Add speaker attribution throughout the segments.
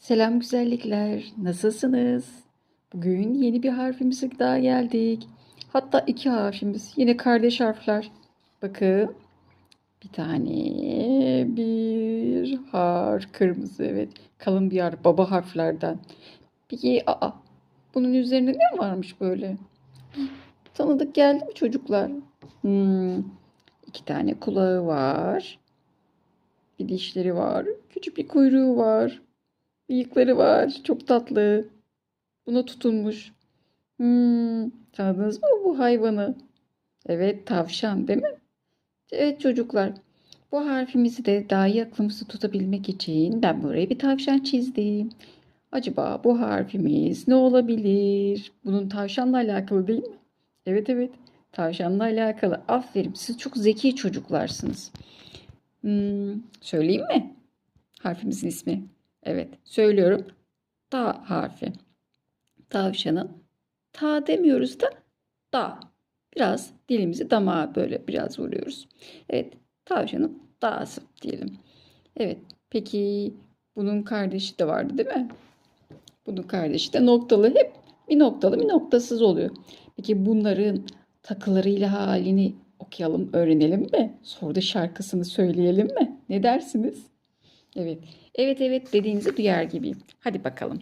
Speaker 1: Selam güzellikler. Nasılsınız? Bugün yeni bir harfimize daha geldik. Hatta iki harfimiz. Yine kardeş harfler. Bakın. Bir tane bir har kırmızı evet. Kalın bir harf. Baba harflerden. Peki aa bunun üzerinde ne varmış böyle? Tanıdık geldi mi çocuklar? Hmm, iki tane kulağı var. Bir dişleri var. Küçük bir kuyruğu var. Bıyıkları var. Çok tatlı. Buna tutunmuş. Hmm, tanıdınız mı bu hayvanı? Evet, tavşan değil mi? Evet çocuklar. Bu harfimizi de daha iyi aklımızda tutabilmek için ben buraya bir tavşan çizdim. Acaba bu harfimiz ne olabilir? Bunun tavşanla alakalı değil mi? Evet evet. Tavşanla alakalı. Aferin. Siz çok zeki çocuklarsınız. Hmm, söyleyeyim mi? Harfimizin ismi. Evet, söylüyorum. Ta harfi. Tavşanın ta demiyoruz da da. Biraz dilimizi damağa böyle biraz vuruyoruz. Evet, tavşanın da'sı diyelim. Evet, peki bunun kardeşi de vardı değil mi? Bunun kardeşi de noktalı. Hep bir noktalı bir noktasız oluyor. Peki bunların takılarıyla halini okuyalım, öğrenelim mi? Sonra da şarkısını söyleyelim mi? Ne dersiniz? Evet. Evet evet dediğinizi duyar gibiyim. Hadi bakalım.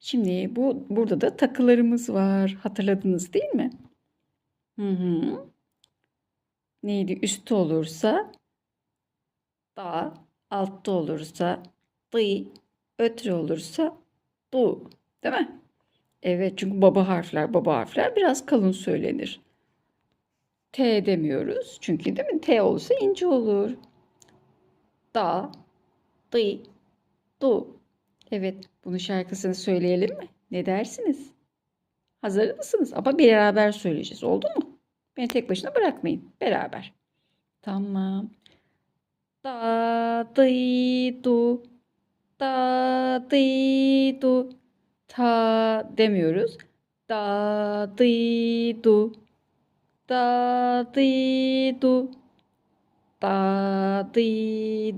Speaker 1: Şimdi bu burada da takılarımız var. Hatırladınız değil mi? Hı hı. Neydi? Üstte olursa da, altta olursa dı, ötre olursa du. Değil mi? Evet çünkü baba harfler, baba harfler biraz kalın söylenir. T demiyoruz. Çünkü değil mi? T olsa ince olur. Da, dı, du. Evet, bunun şarkısını söyleyelim mi? Ne dersiniz? Hazır mısınız? Ama beraber söyleyeceğiz. Oldu mu? Beni tek başına bırakmayın. Beraber. Tamam. Da, dı, du. Da, dı, du. Ta demiyoruz. Da, dı, du. Da, dı, du. Da, dı,